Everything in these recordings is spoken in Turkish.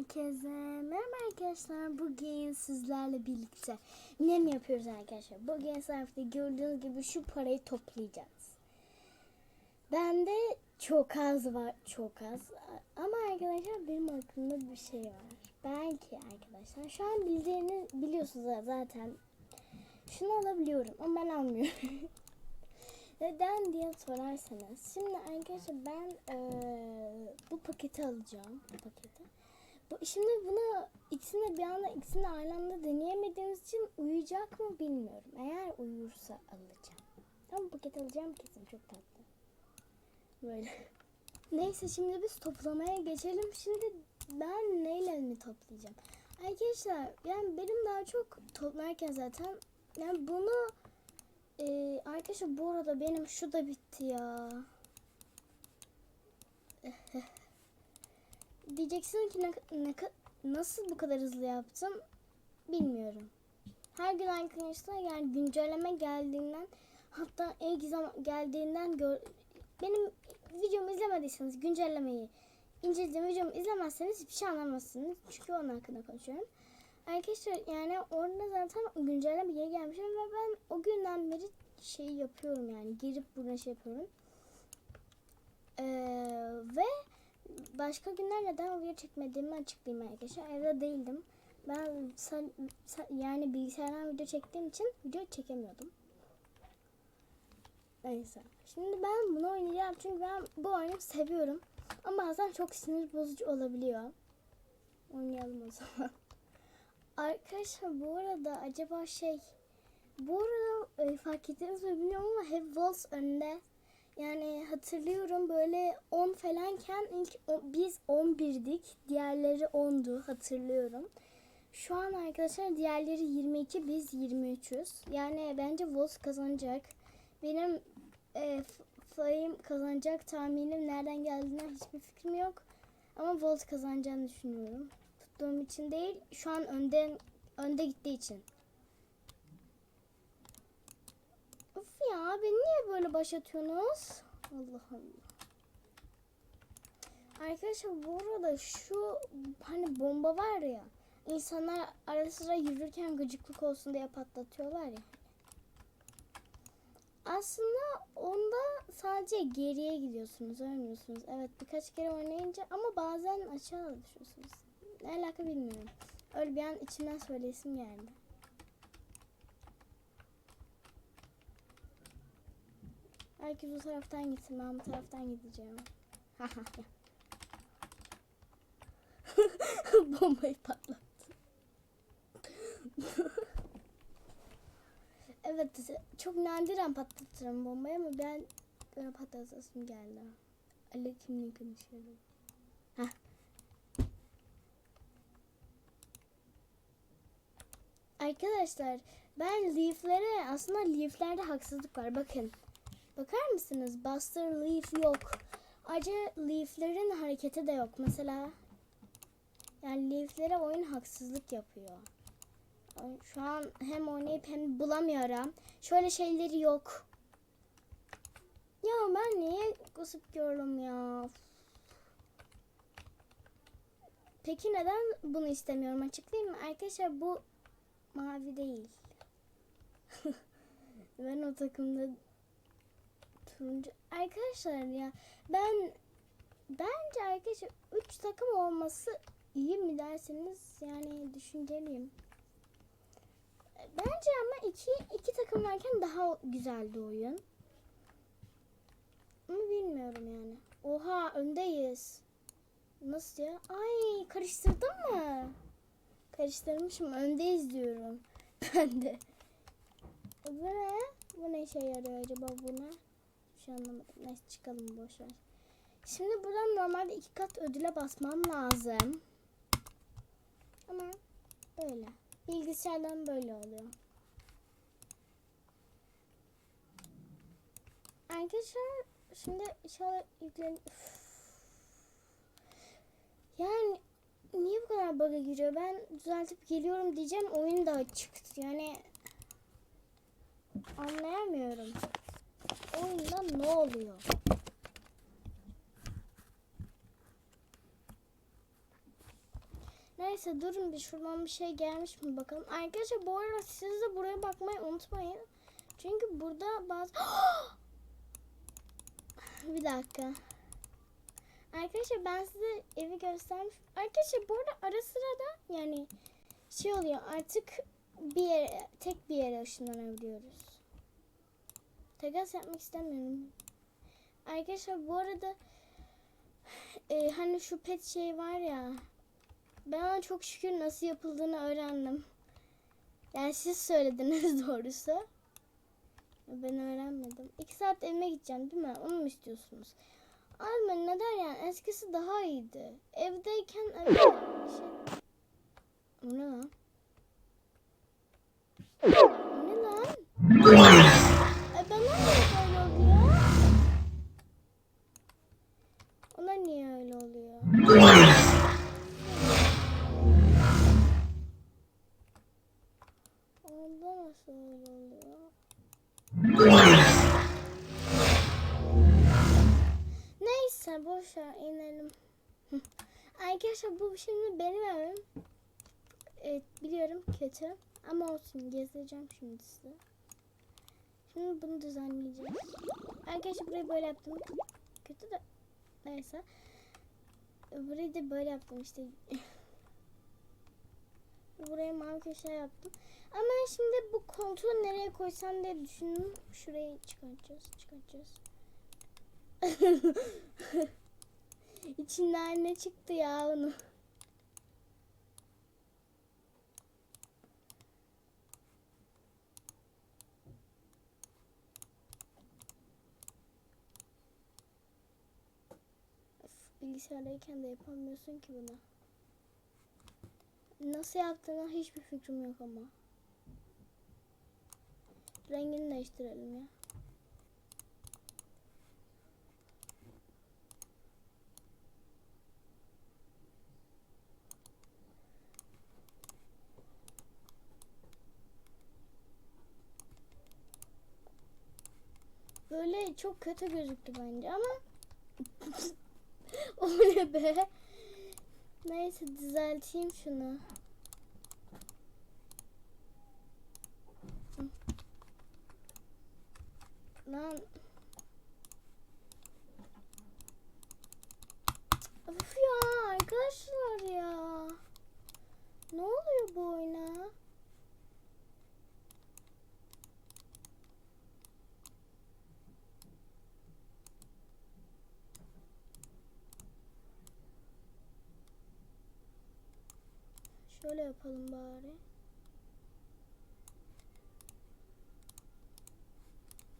herkese. Merhaba arkadaşlar. Bugün sizlerle birlikte ne mi yapıyoruz arkadaşlar? Bugün sayfada gördüğünüz gibi şu parayı toplayacağız. Bende çok az var. Çok az. Ama arkadaşlar benim aklımda bir şey var. Belki arkadaşlar. Şu an bildiğini biliyorsunuz zaten. Şunu alabiliyorum ama ben almıyorum. Neden diye sorarsanız. Şimdi arkadaşlar ben eee, bu paketi alacağım. Bu paketi. Şimdi bunu ikisini bir anda ikisini aynı anda deneyemediğimiz için uyuyacak mı bilmiyorum. Eğer uyursa alacağım. Ama bu paketi alacağım kesin çok tatlı. Böyle. Neyse şimdi biz toplamaya geçelim. Şimdi ben neyle mi toplayacağım? Arkadaşlar yani benim daha çok toplarken zaten yani bunu ee, arkadaşlar bu arada benim şu da bitti ya. Diyeceksin ki ne, ne, nasıl bu kadar hızlı yaptım bilmiyorum. Her gün arkadaşlar yani güncelleme geldiğinden hatta ilk zaman geldiğinden gör, benim videomu izlemediyseniz güncellemeyi incelediğim videomu izlemezseniz hiçbir şey anlamazsınız. Çünkü onun hakkında konuşuyorum. Arkadaşlar yani orada zaten güncelleme geri gelmişim ve ben o günden beri şey yapıyorum yani girip burada şey yapıyorum. Ee, ve başka günler neden video çekmediğimi açıklayayım arkadaşlar. Evde değildim. Ben yani bilgisayardan video çektiğim için video çekemiyordum. Neyse. Şimdi ben bunu oynayacağım çünkü ben bu oyunu seviyorum. Ama bazen çok sinir bozucu olabiliyor. Oynayalım o zaman. Arkadaşlar bu arada acaba şey bu arada e, fark ettiniz mi bilmiyorum ama hep Walls önde. Yani hatırlıyorum böyle 10 falanken ilk o- biz 11'dik. Diğerleri 10'du hatırlıyorum. Şu an arkadaşlar diğerleri 22 biz 23'üz. Yani bence Walls kazanacak. Benim e, Flame kazanacak tahminim nereden geldiğinden hiçbir fikrim yok. Ama Volt kazanacağını düşünüyorum. Tuttuğum için değil, şu an önden önde gittiği için. Of ya, beni niye böyle başlatıyorsunuz? Allah Allah. Arkadaşlar bu arada şu hani bomba var ya, insanlar ara sıra yürürken gıcıklık olsun diye patlatıyorlar ya. Aslında onda sadece geriye gidiyorsunuz, ölmüyorsunuz. Evet birkaç kere oynayınca ama bazen aşağı düşüyorsunuz. Ne alaka bilmiyorum. Öyle bir an içimden söylesim geldi. Herkes o taraftan gitsin, ben bu taraftan gideceğim. Bombayı patlattı. Evet çok nadiren patlatırım bombayı ama ben böyle patlatasım geldi. Ali kimliği konuşuyorum. Heh. Arkadaşlar ben leaflere aslında leaflerde haksızlık var bakın. Bakar mısınız? Buster leaf yok. Ayrıca leaflerin hareketi de yok. Mesela yani leaflere oyun haksızlık yapıyor. Şu an hem oynayıp hem bulamıyorum. Şöyle şeyleri yok. Ya ben niye gossip girl'ım ya? Peki neden bunu istemiyorum açıklayayım mı? Arkadaşlar bu mavi değil. ben o takımda turuncu. Arkadaşlar ya ben bence arkadaşlar 3 takım olması iyi mi derseniz yani düşünceliyim. Bence ama iki, iki takım varken daha güzeldi oyun. Ama bilmiyorum yani. Oha öndeyiz. Nasıl ya? Ay karıştırdın mı? Karıştırmışım öndeyiz diyorum. Ben de. Bu ne? Bu ne işe yarıyor acaba buna? Şey anlamadım. Neyse çıkalım boşver. Şimdi buradan normalde iki kat ödüle basmam lazım. Ama böyle. Bilgisayardan böyle oluyor. Arkadaşlar şimdi inşallah yüklen... Yani niye bu kadar bug'a giriyor? Ben düzeltip geliyorum diyeceğim. Oyun da çıktı. Yani anlayamıyorum. Oyunda ne oluyor? Neyse durun bir şuradan bir şey gelmiş mi bakalım. Arkadaşlar bu arada siz de buraya bakmayı unutmayın. Çünkü burada bazı... bir dakika. Arkadaşlar ben size evi göstermiş. Arkadaşlar bu arada ara sırada yani şey oluyor artık bir yere, tek bir yere ışınlanabiliyoruz. Takas yapmak istemiyorum. Arkadaşlar bu arada e, hani şu pet şey var ya ben ona çok şükür nasıl yapıldığını öğrendim. Yani siz söylediniz doğrusu. Ben öğrenmedim. İki saat evime gideceğim değil mi? Onu mu istiyorsunuz? Ben neden yani? Eskisi daha iyiydi. Evdeyken evet, şey... Bu ne lan? Bu ne lan? Ona niye öyle oluyor? Onda nasıl öyle oluyor? Neyse boş ver inelim. Arkadaşlar bu şimdi benim evim. Evet biliyorum kötü ama olsun gezeceğim şimdi size. Şimdi bunu düzenleyeceğim. Arkadaşlar burayı böyle yaptım. Kötü de neyse. Burayı da böyle yaptım işte. Buraya mavi köşe yaptım. Ama şimdi bu koltuğu nereye koysam diye düşündüm. Şurayı çıkartacağız, çıkartacağız. İçinden ne çıktı ya onu? Of, bilgisayardayken de yapamıyorsun ki bunu. Nasıl yaptığına hiçbir fikrim yok ama. Rengini değiştirelim ya. Böyle çok kötü gözüktü bence ama o ne be? Neyse düzelteyim şunu. Lan Of ya arkadaşlar ya. Ne oluyor bu oyuna? Şöyle yapalım bari.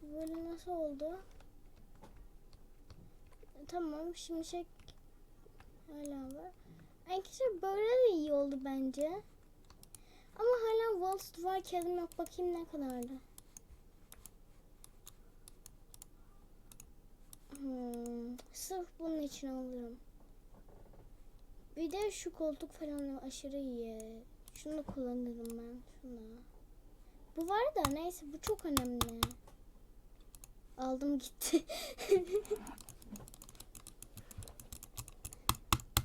Böyle nasıl oldu? Tamam şimşek hala var. Arkadaşlar böyle de iyi oldu bence. Ama hala Waltz var kağıdım yok bakayım ne kadardı. Hmm, sırf bunun için alırım. Bir de şu koltuk falan aşırı iyi. Şunu kullanırım ben. Şunu. Bu var da neyse bu çok önemli. Aldım gitti.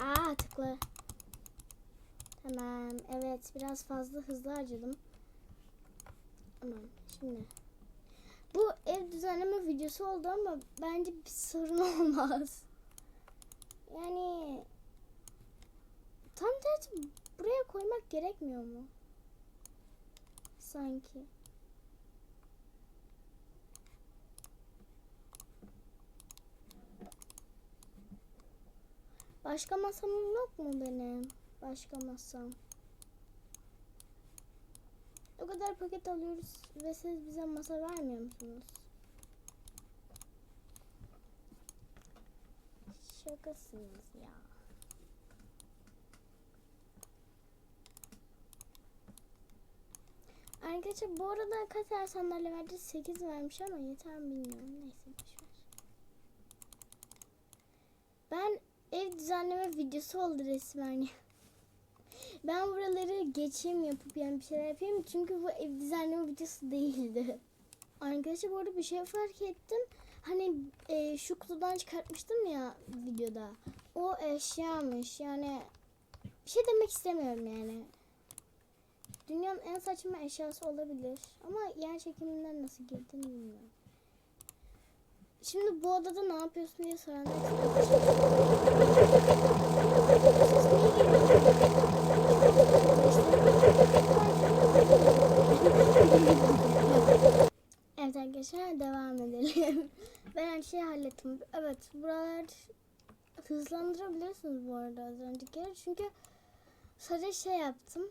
Aa tıkla. Tamam. Evet biraz fazla hızlı harcadım. Tamam şimdi. Bu ev düzenleme videosu oldu ama bence bir sorun olmaz. Yani gerekmiyor mu? Sanki. Başka masam yok mu benim? Başka masam. O kadar paket alıyoruz ve siz bize masa vermiyor musunuz? Şakasınız ya. Arkadaşlar bu arada kaç sandalye verdi? 8 vermiş ama yeter mi bilmiyorum. Neyse boşver. Ben ev düzenleme videosu oldu resmen. Ben buraları geçeyim yapıp yani bir şeyler yapayım. Çünkü bu ev düzenleme videosu değildi. Arkadaşlar bu arada bir şey fark ettim. Hani e, şu kutudan çıkartmıştım ya videoda. O eşyamış. Yani Bir şey demek istemiyorum yani. Dünyanın en saçma eşyası olabilir. Ama yer çekiminden nasıl girdiğini bilmiyorum. Şimdi bu odada ne yapıyorsun diye soranlar? Evet arkadaşlar devam edelim. Ben her şeyi hallettim. Evet buralar hızlandırabilirsiniz bu arada az öncekileri. Çünkü sadece şey yaptım.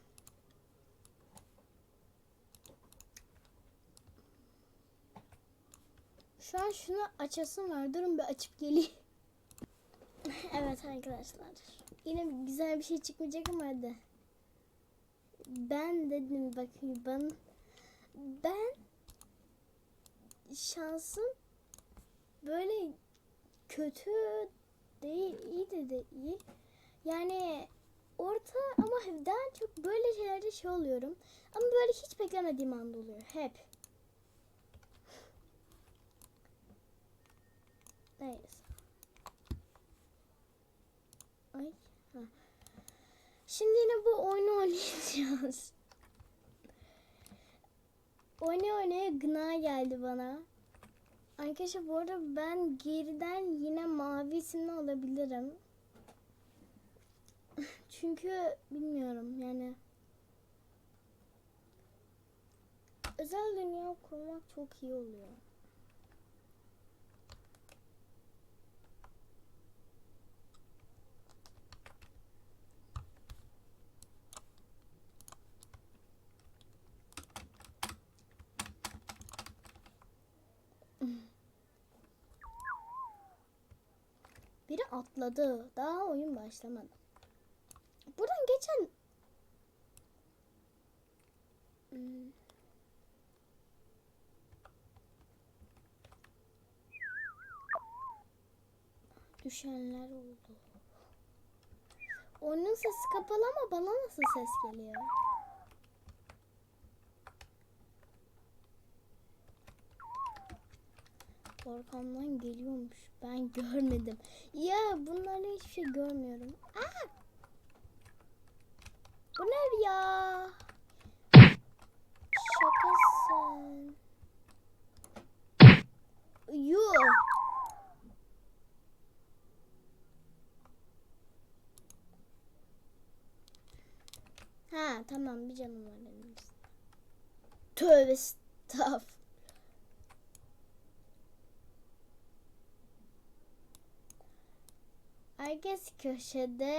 Şu an şunu açasım var. Durun bir açıp geleyim. evet arkadaşlar. Yine güzel bir şey çıkmayacak ama hadi. Ben dedim bakın ben ben şansım böyle kötü değil iyi de de iyi. Yani orta ama daha çok böyle şeylerde şey oluyorum. Ama böyle hiç beklemediğim anda oluyor. Hep. Neyse. Ay. Ha. Şimdi yine bu oyunu oynayacağız. Oynaya oynaya gına geldi bana. Arkadaşlar bu arada ben geriden yine mavi isimli olabilirim. Çünkü bilmiyorum yani. Özel dünya kurmak çok iyi oluyor. Biri atladı. Daha oyun başlamadı. Buradan geçen düşenler oldu. Onun sesi kapalı ama bana nasıl ses geliyor? Arkamdan geliyormuş. Ben görmedim. Ya bunlarla hiçbir şey görmüyorum. Aa! Bu ne ya? Şakasın. Yuh. Ha tamam bir canım var benim. Tövbe estağfurullah. Herkes köşede.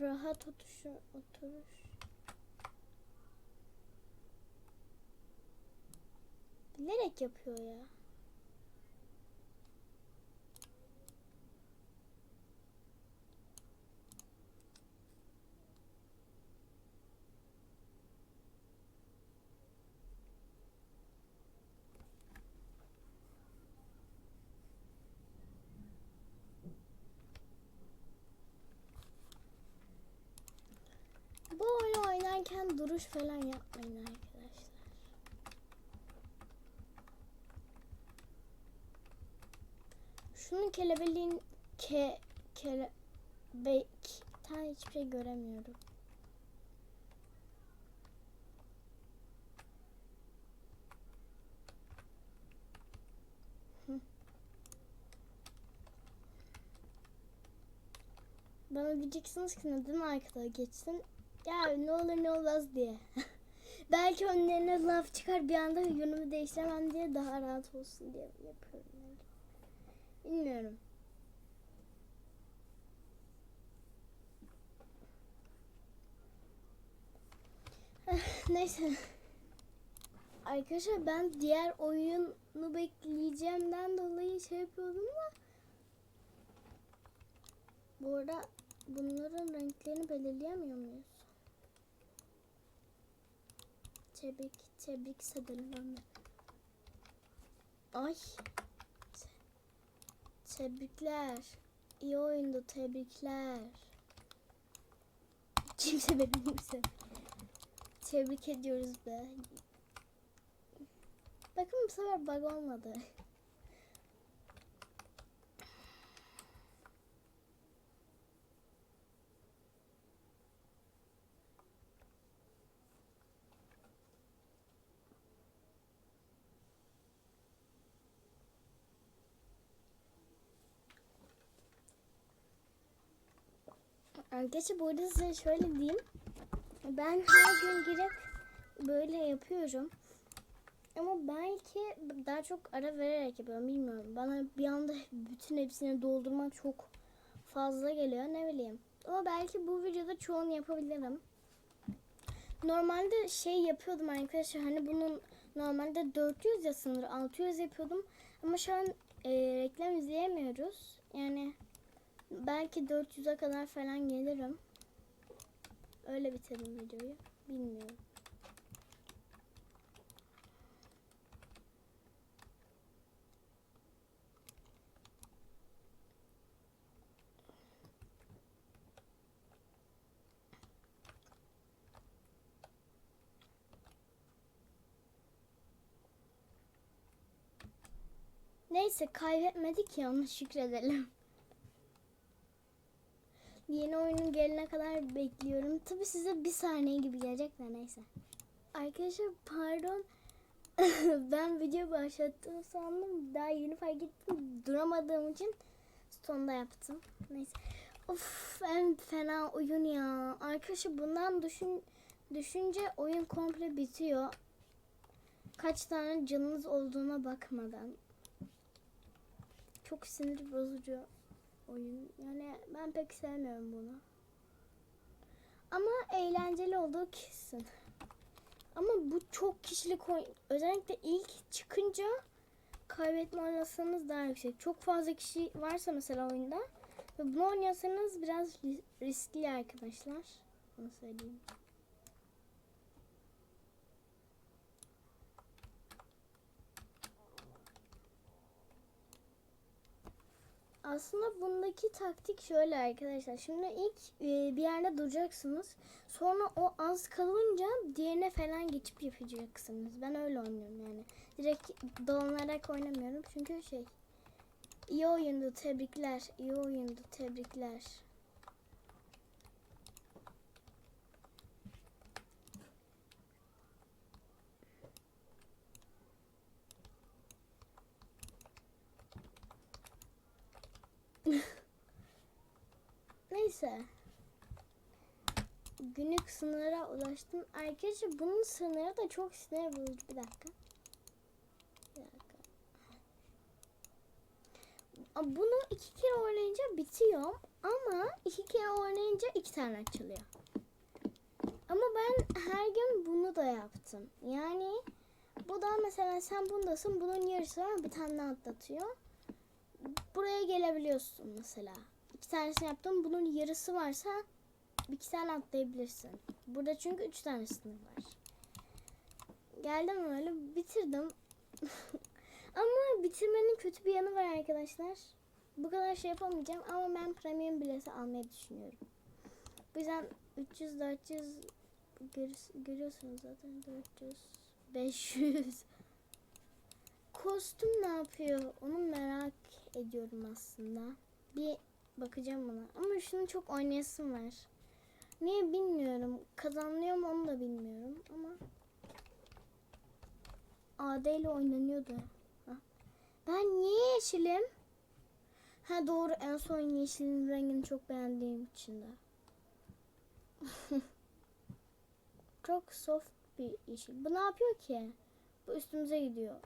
Rahat oturuşu, oturuş. Bilerek yapıyor ya. Bu oynarken duruş falan yapmayın arkadaşlar. Şunun kelebeliğin ke kelebekten hiçbir şey göremiyorum. Bana diyeceksiniz ki neden arkada geçsin? Ya ne olur ne olmaz diye. Belki önlerine laf çıkar bir anda yönümü değiştiremem diye daha rahat olsun diye yapıyorum. Bilmiyorum. Neyse. Arkadaşlar ben diğer oyunu bekleyeceğimden dolayı şey yapıyordum ama bu arada bunların renklerini belirleyemiyor muyuz? Tebrik, tebrik edelim Ay. Te- Tebrikler. İyi oyundu, tebrikler. Kimse beni kimse. Tebrik ediyoruz be. Bakın bu sefer bug olmadı. Arkadaşlar bu arada size şöyle diyeyim. Ben her gün girip böyle yapıyorum. Ama belki daha çok ara vererek yapıyorum bilmiyorum. Bana bir anda bütün hepsini doldurmak çok fazla geliyor ne bileyim. Ama belki bu videoda çoğunu yapabilirim. Normalde şey yapıyordum arkadaşlar hani bunun normalde 400 ya sınır 600 yapıyordum. Ama şu an e, reklam izleyemiyoruz. Yani belki 400'e kadar falan gelirim. Öyle bitirdim videoyu. Bilmiyorum. Neyse kaybetmedik ya ona şükredelim. Yeni oyunun gelene kadar bekliyorum. Tabi size bir saniye gibi gelecek de neyse. Arkadaşlar pardon. ben video başlattım sandım. Daha yeni fark ettim. Duramadığım için sonda yaptım. Neyse. Of en fena oyun ya. Arkadaşlar bundan düşün düşünce oyun komple bitiyor. Kaç tane canınız olduğuna bakmadan. Çok sinir bozucu oyun. Yani ben pek sevmiyorum bunu. Ama eğlenceli olduğu kesin. Ama bu çok kişilik oyun. Özellikle ilk çıkınca kaybetme olasılığınız daha yüksek. Çok fazla kişi varsa mesela oyunda ve bunu oynuyorsanız biraz ri- riskli arkadaşlar. Onu söyleyeyim. Aslında bundaki taktik şöyle arkadaşlar. Şimdi ilk e, bir yerde duracaksınız. Sonra o az kalınca diğerine falan geçip yapacaksınız. Ben öyle oynuyorum yani. Direkt dolanarak oynamıyorum. Çünkü şey iyi oyundu tebrikler. iyi oyundu tebrikler. Neyse. Günlük sınıra ulaştım. Arkadaşlar bunun sınırı da çok sinir bozucu. Bir dakika. Bir dakika. Bunu iki kere oynayınca bitiyor. Ama iki kere oynayınca iki tane açılıyor. Ama ben her gün bunu da yaptım. Yani bu da mesela sen bundasın. Bunun yarısı var bir tane atlatıyor. Buraya gelebiliyorsun mesela. İki tanesini yaptım. Bunun yarısı varsa iki tane atlayabilirsin. Burada çünkü üç tane sınır var. Geldim öyle bitirdim. ama bitirmenin kötü bir yanı var arkadaşlar. Bu kadar şey yapamayacağım ama ben premium bileti almayı düşünüyorum. Bu yüzden 300 400 gör- görüyorsunuz zaten 400 500 Kostüm ne yapıyor? Onu merak ediyorum aslında. Bir bakacağım buna. Ama şunu çok oynayasım var. Niye bilmiyorum. Kazanılıyor mu onu da bilmiyorum ama AD ile oynanıyordu. Ha. Ben niye yeşilim? Ha doğru en son yeşilin rengini çok beğendiğim için de. çok soft bir yeşil. Bu ne yapıyor ki? Bu üstümüze gidiyor.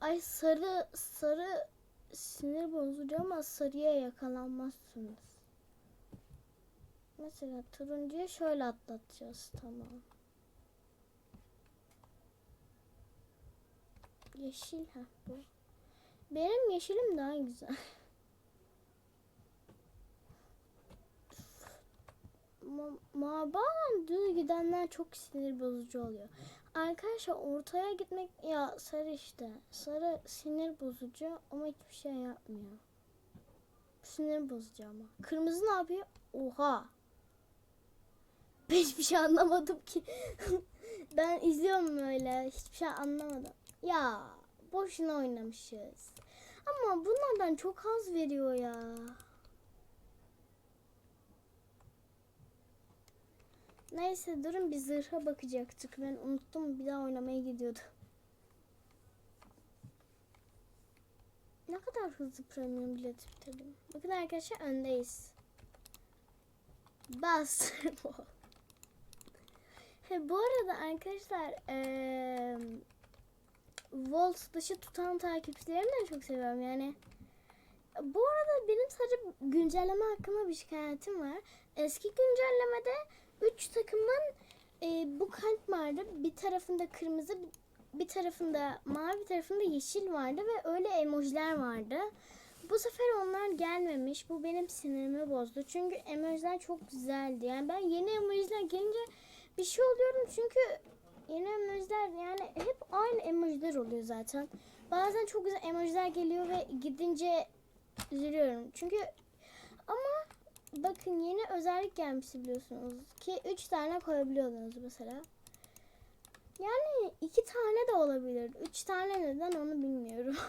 Ay sarı sarı sinir bozucu ama sarıya yakalanmazsınız. Mesela turuncuya şöyle atlatacağız tamam. Yeşil ha bu. Benim yeşilim daha güzel. Ma ma bazen düz gidenler çok sinir bozucu oluyor. Arkadaşlar ortaya gitmek ya sarı işte. Sarı sinir bozucu ama hiçbir şey yapmıyor. Sinir bozucu ama. Kırmızı ne yapıyor? Oha. Ben hiçbir şey anlamadım ki. ben izliyorum öyle. Hiçbir şey anlamadım. Ya boşuna oynamışız. Ama bunlardan çok az veriyor ya. Neyse durun bir zırha bakacaktık. Ben unuttum bir daha oynamaya gidiyordum. Ne kadar hızlı premium bileti bitirdim. Bakın arkadaşlar öndeyiz. Bas. He, bu arada arkadaşlar eee Volt dışı tutan takipçilerimi de çok seviyorum yani. Bu arada benim sadece güncelleme hakkında bir şikayetim var. Eski güncellemede 3 takımın e, bu kalp vardı. Bir tarafında kırmızı, bir tarafında mavi, bir tarafında yeşil vardı ve öyle emojiler vardı. Bu sefer onlar gelmemiş. Bu benim sinirimi bozdu. Çünkü emojiler çok güzeldi. Yani ben yeni emojiler gelince bir şey oluyorum çünkü yeni emojiler yani hep aynı emojiler oluyor zaten. Bazen çok güzel emojiler geliyor ve gidince üzülüyorum. Çünkü ama bakın yeni özellik gelmişti biliyorsunuz ki 3 tane koyabiliyordunuz mesela. Yani iki tane de olabilir. Üç tane neden onu bilmiyorum.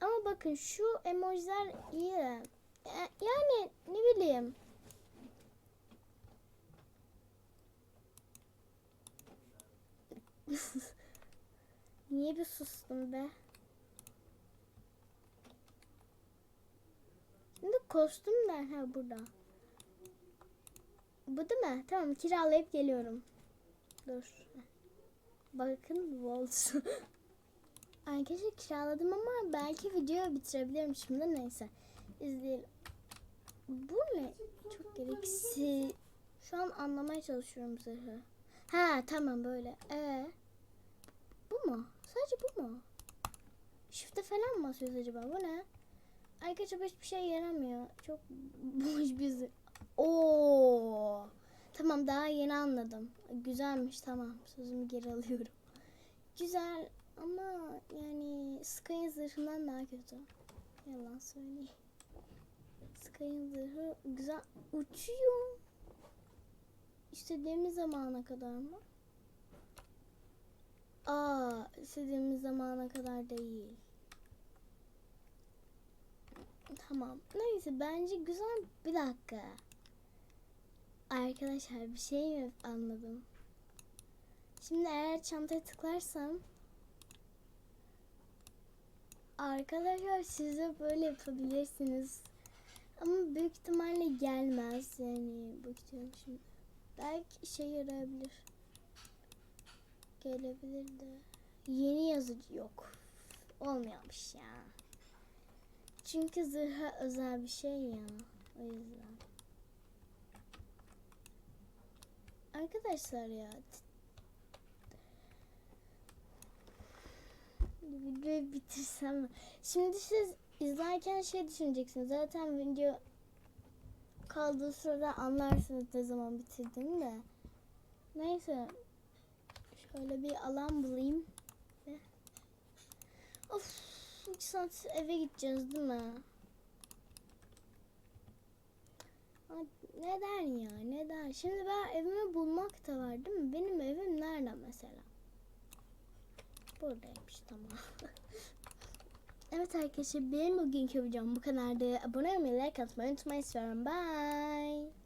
Ama bakın şu emojiler iyi de. Ya- Yani ne bileyim. Niye bir sustum be? Şimdi kostümler ha burada. Bu değil mi? Tamam kiralayıp geliyorum. Dur. Bakın Volt. Arkadaşlar kiraladım ama belki videoyu bitirebilirim şimdi neyse. İzleyelim. Bu ne? Çok gereksiz. Şu an anlamaya çalışıyorum zırhı. Ha tamam böyle. Ee, bu mu? Sadece bu mu? Shift'e falan mı basıyoruz acaba? Bu ne? Arkadaşlar hiçbir şey yaramıyor. Çok boş bir. Oo. Tamam daha yeni anladım. Güzelmiş tamam. Sözümü geri alıyorum. Güzel ama yani Sky'ın zırhından daha kötü. Yalan söyleyeyim. Sky'ın zırhı güzel uçuyor. İstediğimiz zamana kadar mı? Aa, istediğimiz zamana kadar değil. Tamam. Neyse bence güzel. Bir dakika. Arkadaşlar bir şey mi anladım? Şimdi eğer çantaya tıklarsam Arkadaşlar siz de böyle yapabilirsiniz. Ama büyük ihtimalle gelmez yani bakıyorum şimdi. Belki işe yarayabilir. Gelebilir de. Yeni yazıcı yok. Olmuyormuş ya. Çünkü zırha özel bir şey ya. O yüzden. Arkadaşlar ya. Videoyu bitirsem mi? Şimdi siz izlerken şey düşüneceksiniz. Zaten video kaldığı sırada anlarsınız ne zaman bitirdim de. Neyse. Şöyle bir alan bulayım. Of. 2 saat eve gideceğiz değil mi? Neden ya? Neden? Şimdi ben evimi bulmak da var değil mi? Benim evim nerede mesela? Buradaymış tamam. evet arkadaşlar benim bugünkü videom bu kadardı. Abone olmayı, like atmayı unutmayın. Bye.